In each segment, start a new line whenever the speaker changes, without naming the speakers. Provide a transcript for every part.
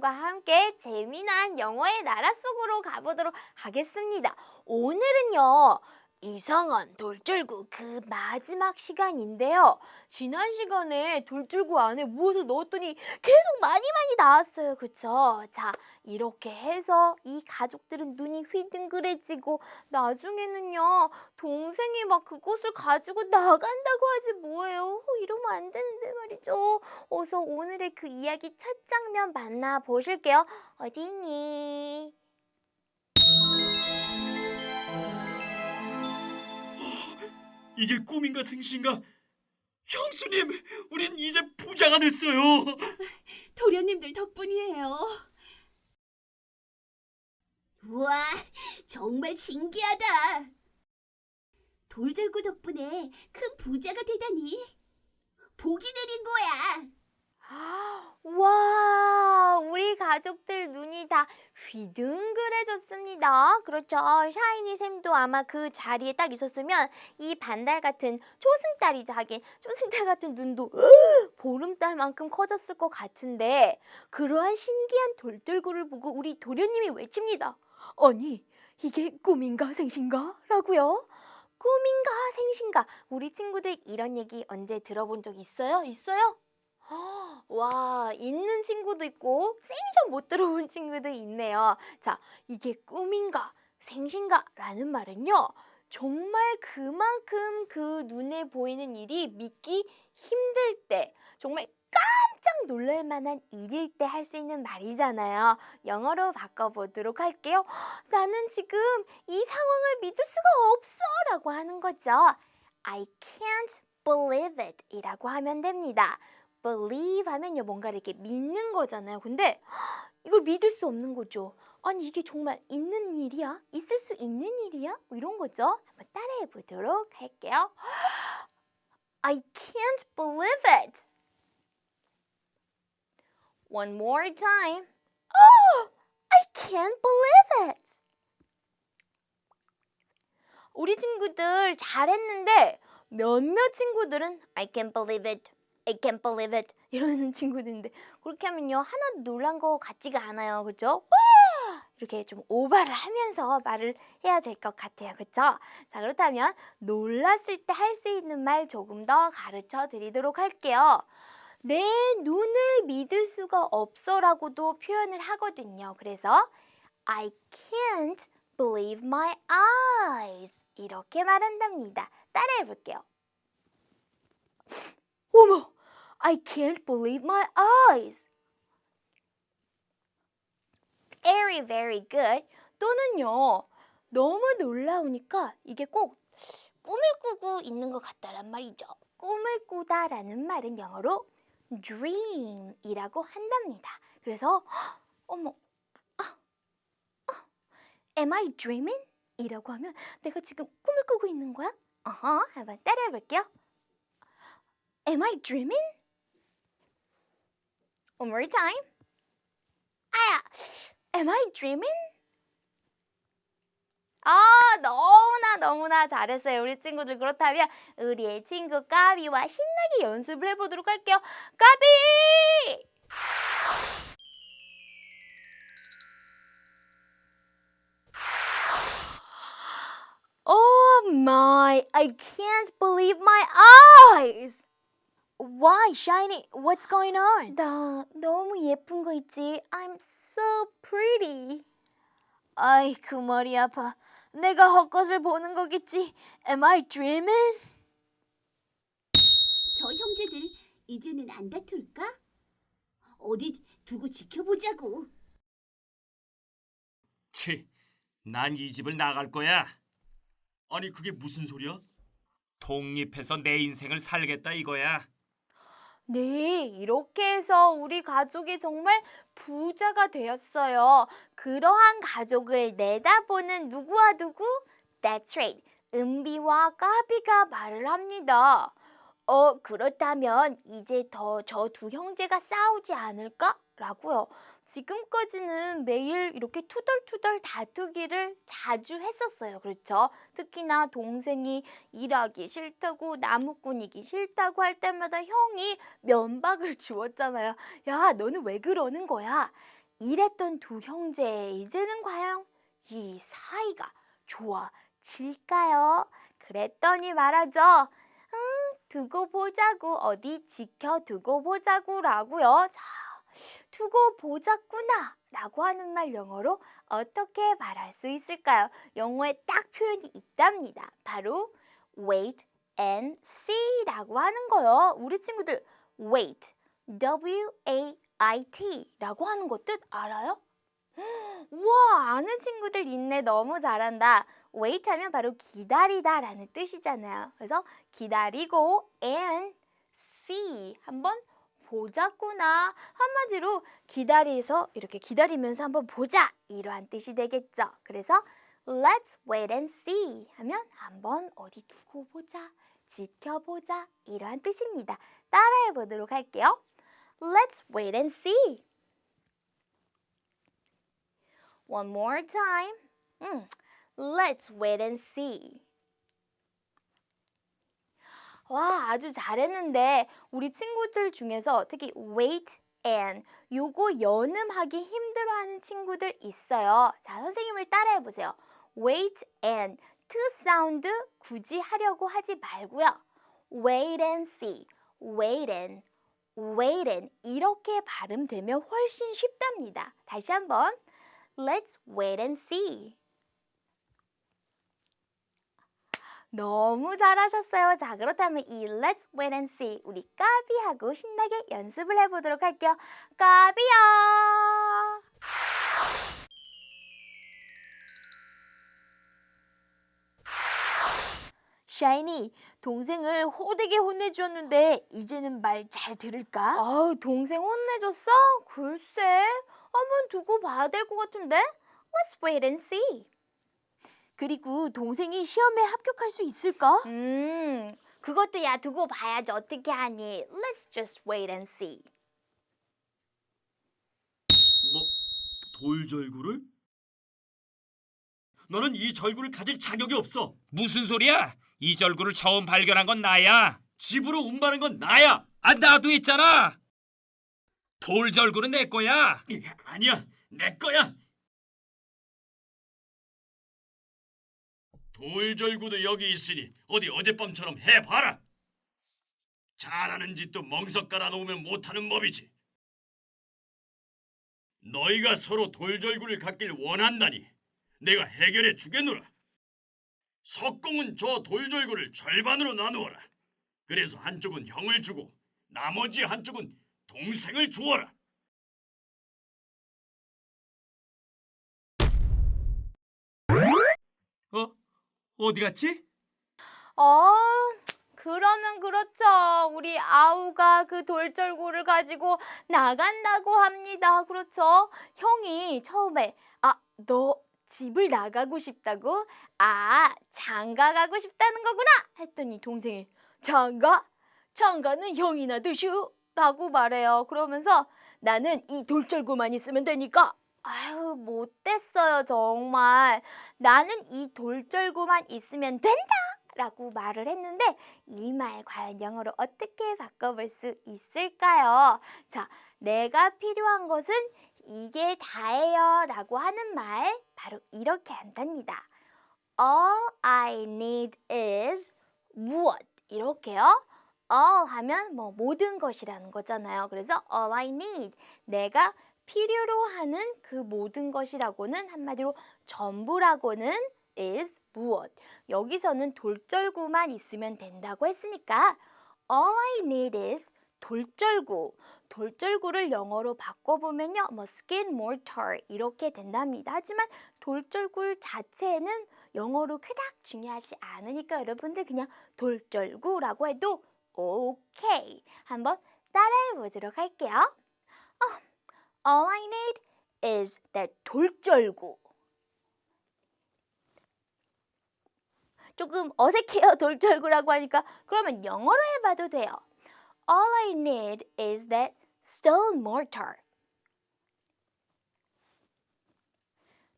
선생님과 함께 재미난 영어의 나라 속으로 가보도록 하겠습니다. 오늘은요, 이상한 돌줄구 그 마지막 시간인데요. 지난 시간에 돌줄구 안에 무엇을 넣었더니 계속 많이 많이 나왔어요. 그쵸? 자, 이렇게 해서 이 가족들은 눈이 휘둥그레지고 나중에는요, 동생이 막 그것을 가지고 나간다고 하지 뭐예요. 어, 이러면 안 되는데 말이죠. 어서 오늘의 그 이야기 첫 장면 만나보실게요. 어디 있니?
이게 꿈인가 생신가? 형수님, 우린 이제 부자가 됐어요.
도련님들 덕분이에요.
우와, 정말 신기하다. 돌절구 덕분에 큰 부자가 되다니. 복이 내린 거야.
와, 우리 가족들 눈이 다 휘둥그레졌습니다. 그렇죠. 샤이니 쌤도 아마 그 자리에 딱 있었으면 이 반달 같은 초승달이죠. 하긴 초승달 같은 눈도 보름달만큼 커졌을 것 같은데 그러한 신기한 돌들구를 보고 우리 도련님이 외칩니다. 아니, 이게 꿈인가 생신가? 라고요. 꿈인가 생신가? 우리 친구들 이런 얘기 언제 들어본 적 있어요? 있어요? 와, 있는 친구도 있고 생전 못 들어본 친구도 있네요. 자, 이게 꿈인가 생신가 라는 말은요. 정말 그만큼 그 눈에 보이는 일이 믿기 힘들 때, 정말 깜짝 놀랄 만한 일일 때 할 수 있는 말이잖아요. 영어로 바꿔보도록 할게요. 나는 지금 이 상황을 믿을 수가 없어 라고 하는 거죠. I can't believe it 이라고 하면 됩니다. Believe 하면요 뭔가 이렇게 믿는 거잖아요. 근데 이걸 믿을 수 없는 거죠. 아니 이게 정말 있는 일이야? 있을 수 있는 일이야? 뭐 이런 거죠. 한번 따라해 보도록 할게요. I can't believe it. One more time. Oh, I can't believe it. 우리 친구들 잘했는데 몇몇 친구들은 I can't believe it. I can't believe it. 이러는 친구들인데 그렇게 하면요. 하나도 놀란 거 같지가 않아요. 그렇죠? 와! 이렇게 좀 오바를 하면서 말을 해야 될 것 같아요. 그렇죠? 자 그렇다면 놀랐을 때 할 수 있는 말 조금 더 가르쳐 드리도록 할게요. 내 눈을 믿을 수가 없어라고도 표현을 하거든요. 그래서 I can't believe my eyes. 이렇게 말한답니다. 따라해 볼게요. 어머, I can't believe my eyes. Very, very good. 또는요, 너무 놀라우니까 이게 꼭 꿈을 꾸고 있는 것 같다란 말이죠. 꿈을 꾸다라는 말은 영어로 dream이라고 한답니다. 그래서 헉, 어머, 아, 아, am I dreaming? 이라고 하면 내가 지금 꿈을 꾸고 있는 거야? 어허, 한번 따라해 볼게요. Am I dreaming? One more time. am I dreaming? 아, 너무나 너무나 잘했어요. 우리 친구들 그렇다면 우리의 친구 까비와 신나게 연습을 해보도록 할게요. 까비! Oh my, I can't believe my eyes! Why, Shiny? What's going on? 나 너무 예쁜 거 있지? I'm so pretty. 아이, 그 머리 아파. 내가 헛것을 보는 거겠지? Am I dreaming?
저 형제들 이제는 안 다툴까? 어디 두고 지켜보자고.
치, 난 이 집을 나갈 거야. 아니 그게 무슨 소리야? 독립해서 내 인생을 살겠다 이거야.
네, 이렇게 해서 우리 가족이 정말 부자가 되었어요. 그러한 가족을 내다보는 누구와 누구? That's right. 은비와 까비가 말을 합니다. 어, 그렇다면 이제 더 저 두 형제가 싸우지 않을까? 라고요. 지금까지는 매일 이렇게 투덜투덜 다투기를 자주 했었어요. 그렇죠? 특히나 동생이 일하기 싫다고 나무꾼이기 싫다고 할 때마다 형이 면박을 주었잖아요. 야, 너는 왜 그러는 거야? 이랬던 두 형제, 이제는 과연 이 사이가 좋아질까요? 그랬더니 말하죠. 음, 두고 보자고, 어디 지켜두고 보자고라고요. 자, 두고 보자꾸나 라고 하는 말 영어로 어떻게 말할 수 있을까요? 영어에 딱 표현이 있답니다. 바로 wait and see 라고 하는 거요. 우리 친구들 wait, w-a-i-t 라고 하는 거뜻 알아요? 우와, 아는 친구들 있네. 너무 잘한다. wait 하면 바로 기다리다 라는 뜻이잖아요. 그래서 기다리고 and see 한번 보자꾸나 한마디로 기다리서 이렇게 기다리면서 한번 보자 이러한 뜻이 되겠죠. 그래서 let's wait and see 하면 한번 어디 두고 보자, 지켜보자 이러한 뜻입니다. 따라해 보도록 할게요. Let's wait and see. One more time. 음, let's wait and see. 와, 아주 잘했는데 우리 친구들 중에서 특히 wait and 요거 연음하기 힘들어하는 친구들 있어요. 자, 선생님을 따라해 보세요. wait and to 사운드 굳이 하려고 하지 말고요. wait and see, wait and, wait and 이렇게 발음되면 훨씬 쉽답니다. 다시 한번 let's wait and see. 너무 잘하셨어요. 자, 그렇다면 이 Let's Wait and See 우리 까비하고 신나게 연습을 해보도록 할게요. 까비야! 샤이니, 동생을 호되게 혼내주었는데 이제는 말 잘 들을까? 아, 동생 혼내줬어? 글쎄, 한번 두고 봐야 될 것 같은데? Let's wait and see. 그리고 동생이 시험에 합격할 수 있을까? 음, 그것도 야 두고 봐야지 어떻게 하니. Let's just wait and see.
뭐 돌절구를? 너는 이 절구를 가질 자격이 없어.
무슨 소리야? 이 절구를 처음 발견한 건 나야.
집으로 운반한 건 나야.
아 나도 있잖아. 돌 절구는 내 거야.
이, 아니야, 내 거야. 돌절구도 여기 있으니 어디 어젯밤처럼 해봐라. 잘하는 짓도 멍석 깔아놓으면 못하는 법이지. 너희가 서로 돌절구를 갖길 원한다니 내가 해결해 주겠노라. 석공은 저 돌절구를 절반으로 나누어라. 그래서 한쪽은 형을 주고 나머지 한쪽은 동생을 주어라.
어? 어디 갔지?
어, 그러면 그렇죠. 우리 아우가 그 돌절구를 가지고 나간다고 합니다. 그렇죠? 형이 처음에 아, 너 집을 나가고 싶다고? 아, 장가 가고 싶다는 거구나. 했더니 동생이 장가? 장가는 형이나 드슈. 라고 말해요. 그러면서 나는 이 돌절구만 있으면 되니까 아유, 못됐어요, 정말. 나는 이 돌절구만 있으면 된다! 라고 말을 했는데 이 말 과연 영어로 어떻게 바꿔볼 수 있을까요? 자, 내가 필요한 것은 이게 다예요 라고 하는 말 바로 이렇게 한답니다. All I need is 무엇 이렇게요. all 하면 뭐 모든 것이라는 거잖아요. 그래서 all I need 내가 필요로 하는 그 모든 것이라고는 한마디로 전부라고는 is 무엇. 여기서는 돌절구만 있으면 된다고 했으니까 all I need is 돌절구. 돌절구를 영어로 바꿔보면요. 뭐 skin mortar 이렇게 된답니다. 하지만 돌절구 자체는 영어로 그닥 중요하지 않으니까 여러분들 그냥 돌절구라고 해도 오케이. 한번 따라해 보도록 할게요. 어, All I need is that 돌절구. 조금 어색해요. 돌절구라고 하니까 그러면 영어로 해봐도 돼요. All I need is that stone mortar.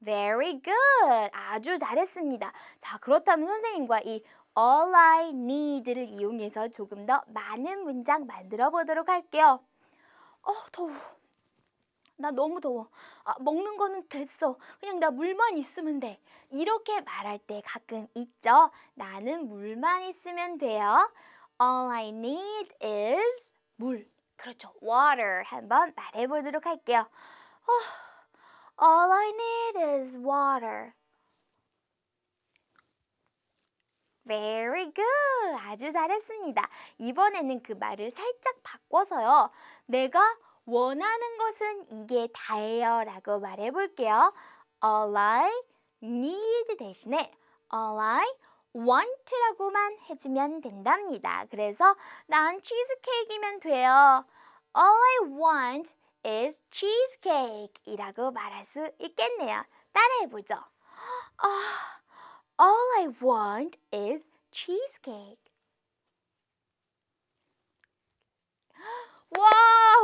Very good. 아주 잘했습니다. 자, 그렇다면 선생님과 이 all I need를 이용해서 조금 더 많은 문장 만들어 보도록 할게요. 어, 더워. 나 너무 더워. 아, 먹는 거는 됐어. 그냥 나 물만 있으면 돼. 이렇게 말할 때 가끔 있죠. 나는 물만 있으면 돼요. All I need is 물. 그렇죠. water. 한번 말해 보도록 할게요. 어, all I need is water. Very good. 아주 잘했습니다. 이번에는 그 말을 살짝 바꿔서요. 내가 원하는 것은 이게 다예요 라고 말해 볼게요. All I need 대신에 all I want라고만 해주면 된답니다. 그래서 난 치즈케이크이면 돼요. All I want is cheesecake 이라고 말할 수 있겠네요. 따라해보죠. 아, all I want is cheesecake. 와,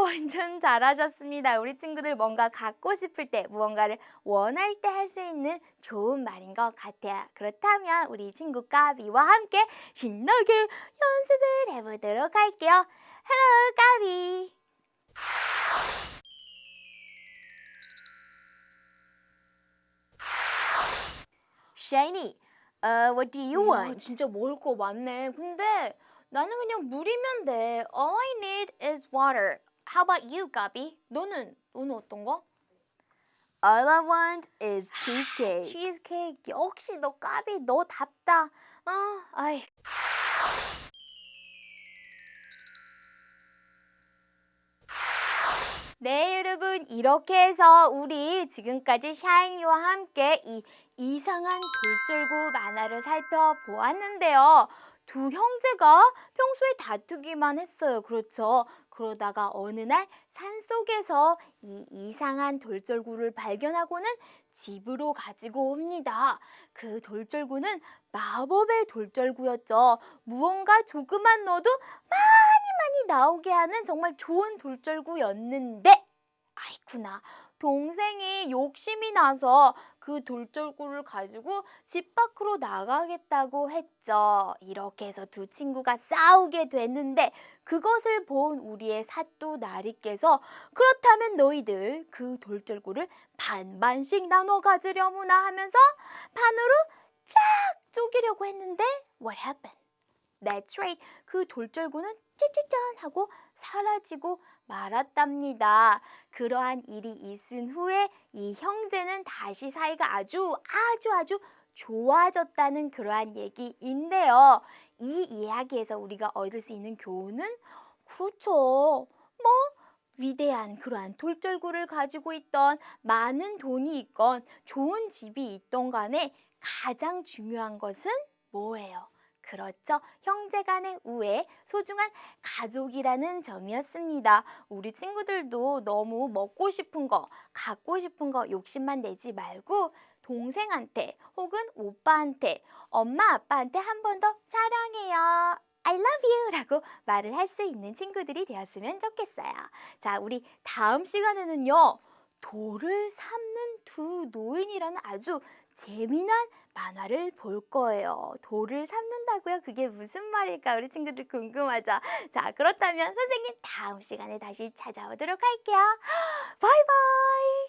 완전 잘하셨습니다. 우리 친구들 뭔가 갖고 싶을 때, 무언가를 원할 때 할 수 있는 좋은 말인 것 같아요. 그렇다면 우리 친구 까비와 함께 신나게 연습을 해보도록 할게요. Hello, 까비. Shiny, uh, what do you want? 진짜 먹을 거 많네. 근데 나는 그냥 물이면 돼. All I need is water. How about you, 까비? 너는 너는 어떤 거? All I want is cheesecake. cheesecake. 역시 너 까비 너 답다. 어, 아이. 네, 여러분. 이렇게 해서 우리 지금까지 샤이니와 함께 이 이상한 돌절구 만화를 살펴보았는데요. 두 형제가 평소에 다투기만 했어요. 그렇죠? 그러다가 어느 날 산속에서 이 이상한 돌절구를 발견하고는 집으로 가지고 옵니다. 그 돌절구는 마법의 돌절구였죠. 무언가 조금만 넣어도 많이 많이 나오게 하는 정말 좋은 돌절구였는데 아이쿠나 동생이 욕심이 나서 그 돌절구를 가지고 집 밖으로 나가겠다고 했죠. 이렇게 해서 두 친구가 싸우게 됐는데 그것을 본 우리의 사또 나리께서 그렇다면 너희들 그 돌절구를 반반씩 나눠 가지려무나 하면서 반으로 쫙 쪼개려고 했는데 what happened? That's right. 그 돌절구는 찌찌짠 하고 사라지고 말았답니다. 그러한 일이 있은 후에 이 형제는 다시 사이가 아주 아주 아주 좋아졌다는 그러한 얘기인데요. 이 이야기에서 우리가 얻을 수 있는 교훈은 그렇죠. 뭐 위대한 그러한 돌절구를 가지고 있던 많은 돈이 있건 좋은 집이 있던 간에 가장 중요한 것은 뭐예요? 그렇죠. 형제 간의 우애, 소중한 가족이라는 점이었습니다. 우리 친구들도 너무 먹고 싶은 거, 갖고 싶은 거 욕심만 내지 말고 동생한테 혹은 오빠한테, 엄마, 아빠한테 한 번 더 사랑해요. I love you 라고 말을 할 수 있는 친구들이 되었으면 좋겠어요. 자, 우리 다음 시간에는요. 돌을 삶는 두 노인이라는 아주 재미난 만화를 볼 거예요. 돌을 삶는다고요? 그게 무슨 말일까? 우리 친구들 궁금하죠? 자, 그렇다면 선생님 다음 시간에 다시 찾아오도록 할게요. 바이바이!